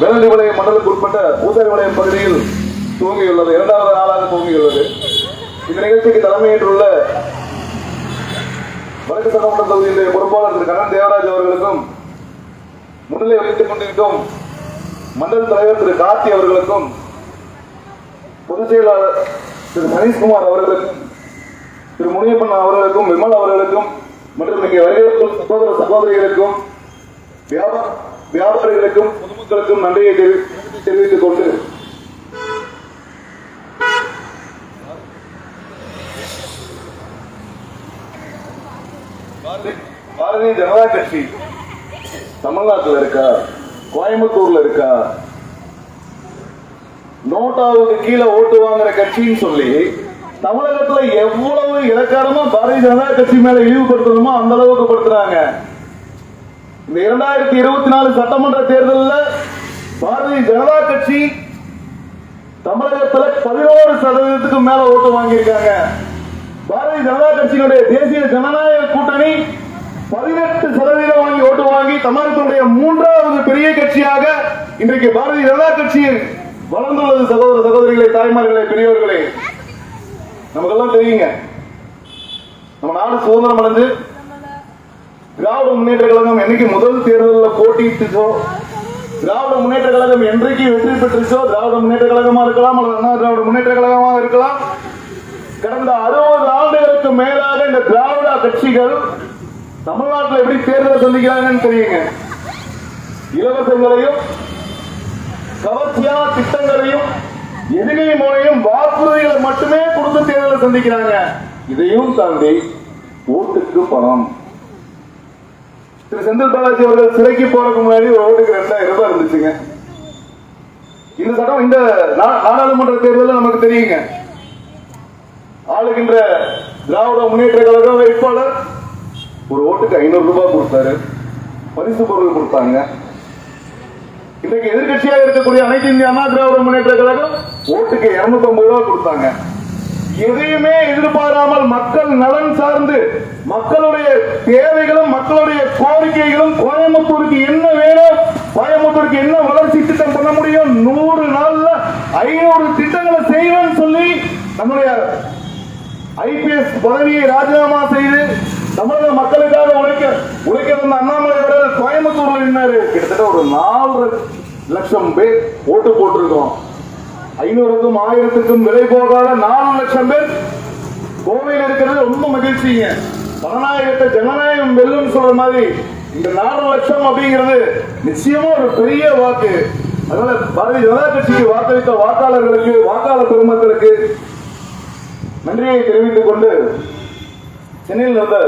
வேலண்டிபாளையம் மண்டலுக்கு உட்பட்ட பூசாரிபாளையம் பகுதியில் துவங்கியுள்ளது இரண்டாவது நாளாக துவங்கியுள்ளது இந்த நிகழ்ச்சிக்கு தலைமையேற்றுள்ள வடக்கு சட்டமன்ற தொகுதியினுடைய பொறுப்பாளர் திரு கண்ணன் தேவராஜ் அவர்களுக்கும் முன்னிலை வகித்துக் கொண்டிருக்கும் மண்டல தலைவர் திரு கார்த்தி அவர்களுக்கும் பொதுச் செயலாளர் திரு சனீஷ்குமார் அவர்களுக்கும் திரு முனியப்பன் அவர்களுக்கும் விமல் அவர்களுக்கும் மற்றும் இங்கே வரவேற்கும் சகோதர சகோதரிகளுக்கும் வியாபாரிகளுக்கும் பொதுமக்களுக்கும் நன்றியை தெரிவித்துக் கொண்டு. பாரதிய ஜனதா கட்சி தமிழ்நாட்டுல இருக்கா? கோயம்புத்தூர்ல இருக்கா? நோட்டாவுக்கு கீழே ஓட்டு வாங்குற கட்சின்னு சொல்லி தமிழகத்துல எவ்வளவு இலக்காரமா பாரதிய ஜனதா கட்சி மேல இழிவுபடுத்தணுமோ அந்த அளவுக்கு படுத்துறாங்க. இந்த இரண்டாயிரத்தி இருபத்தி நாலு சட்டமன்ற தேர்தலில் பாரதிய ஜனதா கட்சி தமிழகத்துல பதினோரு சதவீதத்துக்கு மேல ஓட்டு வாங்கியிருக்காங்க. பாரதிய ஜனதா கட்சியினுடைய தேசிய ஜனநாயக கூட்டணி பதினெட்டு சதவீதம் வாங்கி ஓட்டு வாங்கி தமிழகத்தினுடைய மூன்றாவது பெரிய கட்சியாக இன்றைக்கு பாரதிய ஜனதா கட்சியில் வளர்ந்துள்ளது சகோதர சகோதரிகளே தாய்மார்களே பெரியவர்களே நமக்கெல்லாம் தெரியுங்க. நம்ம நாடு சுதந்திரம் அடைஞ்சு திராவிட முன்னேற்ற கழகம் என்னைக்கு முதல் தேர்தலில் போட்டியிட்டுச்சோ திராவிட முன்னேற்ற கழகம் என்றைக்கு வெற்றி பெற்றுச்சோ திராவிட முன்னேற்ற கழகமா இருக்கலாம் அல்லது அண்ணா திராவிட முன்னேற்ற கழகமாக இருக்கலாம். கடந்த அறுபது ஆண்டுகளுக்கு மேலாக இந்த திராவிட கட்சிகள் தமிழ்நாட்டில் எப்படி தேர்தலை சந்திக்கிறாங்கன்னு தெரியுங்க. இலவசங்களையும் கவர்ச்சியான திட்டங்களையும் எதிரி மூலையும் வாக்குறுதிகளை மட்டுமே கொடுத்து தேர்தலை சந்திக்கிறாங்க. இதையும் தாண்டி ஓட்டுக்கு பணம். திரு செந்தில் பாலாஜி அவர்கள் சிறைக்கு போறதுக்கு முன்னாடி ஒரு ஓட்டுக்கு ரெண்டாயிரம் ரூபாய் இருந்துச்சுங்க. இந்த சட்டம் இந்த நா- நாடாளுமன்ற தேர்தலில் நமக்கு தெரியுங்க. ஆளுகின்ற திராவிட முன்னேற்ற கழக வேட்பாளர் ஒரு ஓட்டுக்கு ஐநூறு ரூபாய் கொடுத்தாரு. பரிசு பொருள் கொடுத்தாங்க. இன்றைக்கு எதிர்கட்சியாக இருக்கக்கூடிய அனைத்து இந்திய அண்ணா திராவிட முன்னேற்ற கழகம் ஓட்டுக்கு 250 ரூபாய் கொடுத்தாங்க. எதையுமே எதிர்பாராமல் மக்கள் நலன் சார்ந்து மக்களுடைய தேவைகளும் மக்களுடைய கோரிக்கைகளும் கோயம்புத்தூருக்கு என்ன வேணும் கோயம்புத்தூருக்கு என்ன வளர்ச்சி திட்டம் பண்ண முடியும்? நூறு நாள்ல ஐநூறு திட்டங்களை செய்வேன்னு சொல்லி நம்முடைய ஐபிஎஸ் பதவியை ராஜினாமா செய்து தமிழக மக்களுக்காக உழைக்க உழைக்க வந்த அண்ணாமலை அவர்கள் கோயம்புத்தூர்ல நின்னாரு கிட்டத்தட்ட ஒரு நாலு லட்சம் பேர் ஓட்டு போட்டிருக்கோம் ஐநூறுக்கும் ஆயிரத்துக்கும் விலை போகாத நாலு லட்சம் பேர் கோவையில் இருக்கிறது ரொம்ப மகிழ்ச்சிங்க. ஜனநாயகத்தை ஜனநாயகம் வெல்லும் சொல்ற மாதிரி இந்த நாலு லட்சம் அப்படிங்கிறது நிச்சயமா ஒரு பெரிய வாக்கு. அதனால பாரதிய ஜனதா கட்சிக்கு வாக்களித்த வாக்காளர்களுக்கு வாக்காளர் பெருமக்களுக்கு நன்றியை தெரிவித்துக் கொண்டு சென்னையில் நடந்த